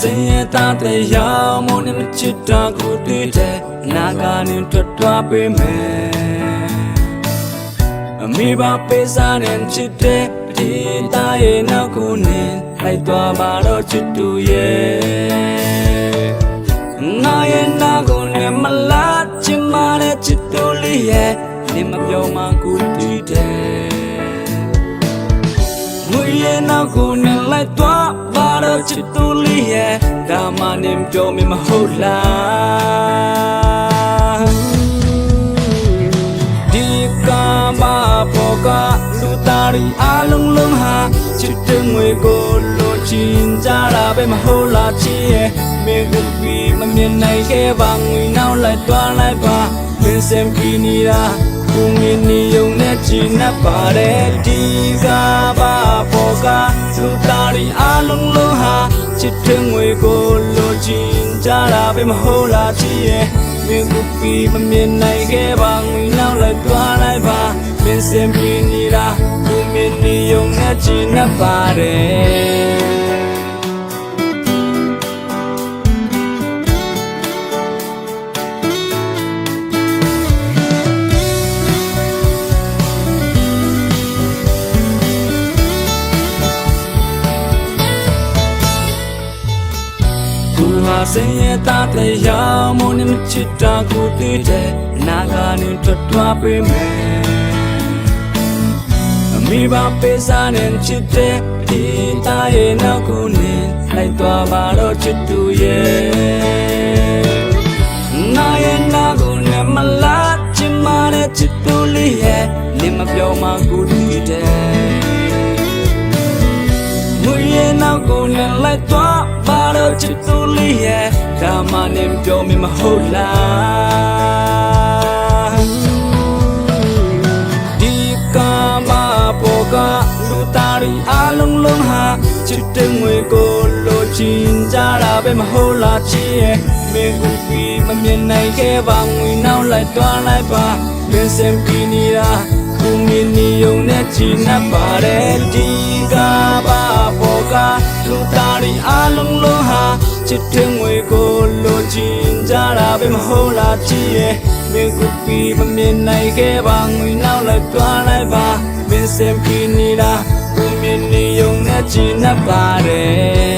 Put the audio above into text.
စင်ရတာတဲ့ရောက်မနေမချစ်တာကိုတွေ့တဲ့အနာကနေထွက်သွားပေးမယ်အမေပါပေးစားနေချစ်တဲ့ဒီသားရဲ့နောက်ကိုနေလိုက်သွားပါတော့ချစ်တူရဲ့ငါရဲ့နောက်ကိုနေမလားချင်မတဲ့ချစ်တူလေးရဲ့နေမပြောမှကိုတွေ့တဲ့ ငွေရဲ့နောက်ကိုနဲ့လိုက်သွားပါတော့ချစ်သူလေးရဲ့ဒါမှနေပြောမမဟုတ်လားဒီကဘာပေါ်ကလူသားရီအလုံးလုံးဟာချစ်တဲ့ငွေကိုလိုချင်ကြတာပဲမဟုတ်လားချစ်ရဲ့မေကူပြီးမမြင်နိုင်ခဲ့ပါငွေနောက်လိုက်သွားလိုက်ပါမင်းစင်ပြီးနေတာ ကိုငင်းနေုံနဲ့ချင်နှပ်ပါတယ်ဒီကဘာပေါ်ကလူသားရီအလုံးလုံးဟာချစ်တဲ့ငွေကိုလိုချင်ကြတာပဲမဟုတ်လားချစ်ရဲ့မင်းကိုပြီးမမြင်နိုင်ခဲ့ပါငွေနောက်လိုက်သွားလိုက်ပါမင်းစင်ပြီးနေတာကိုငင်းနေုံနဲ့ချင်နှပ်ပါတယ် စင်ရတာတဲ့ရောက်မနေမချစ်တာကိုတွေ့တဲ့အနာကနေထွက်သွားပေးမယ်အမိဘပေးစားနေချစ်တဲ့ဒီသားရဲ့နောက်ကိုနေလိုက်သွားပါတော့ချစ်သူရဲ့ငါရဲ့နောက်ကိုနေမလားချင်မတဲ့ချစ်သူလေးရဲ့နေမပြောမှကိုတွေ့တဲ့ငွေရဲ့နောက်ကိုနဲ့လိုက်သွားပါ တော့ချစ်သူလေးရဲ့ဒါမှနဲ့ပြောမမဟုတ်လားဒီကဘာပေါ်ကလူသားရီအလုံးလုံးဟာချစ်တဲ့ငွေကိုလိုချင်ကြတာပဲမဟုတ်လားချစ်ရဲ့မင်းကိုပြီးမမြင်နိုင်ခဲ့ပါငွေနောက်လိုက်သွားလိုက်ပါမင်းစင်ပြီးနေတာကိုမင်းနီယုံနဲ့ချင်နှပ်ပါတယ်ဒီက ချစ်တဲ့ငွေကိုလိုချင်ကြတာပဲမဟုတ်လားချစ်ရဲ့မင်းကိုပြီးမမြင်နိုင်ခဲ့ပါငွေနောက်လိုက်သွားလိုက်ပါမင်းစင်ပြီးနေတာကိုမင်းနီယုံနဲ့ချင်နှပ်ပါတယ်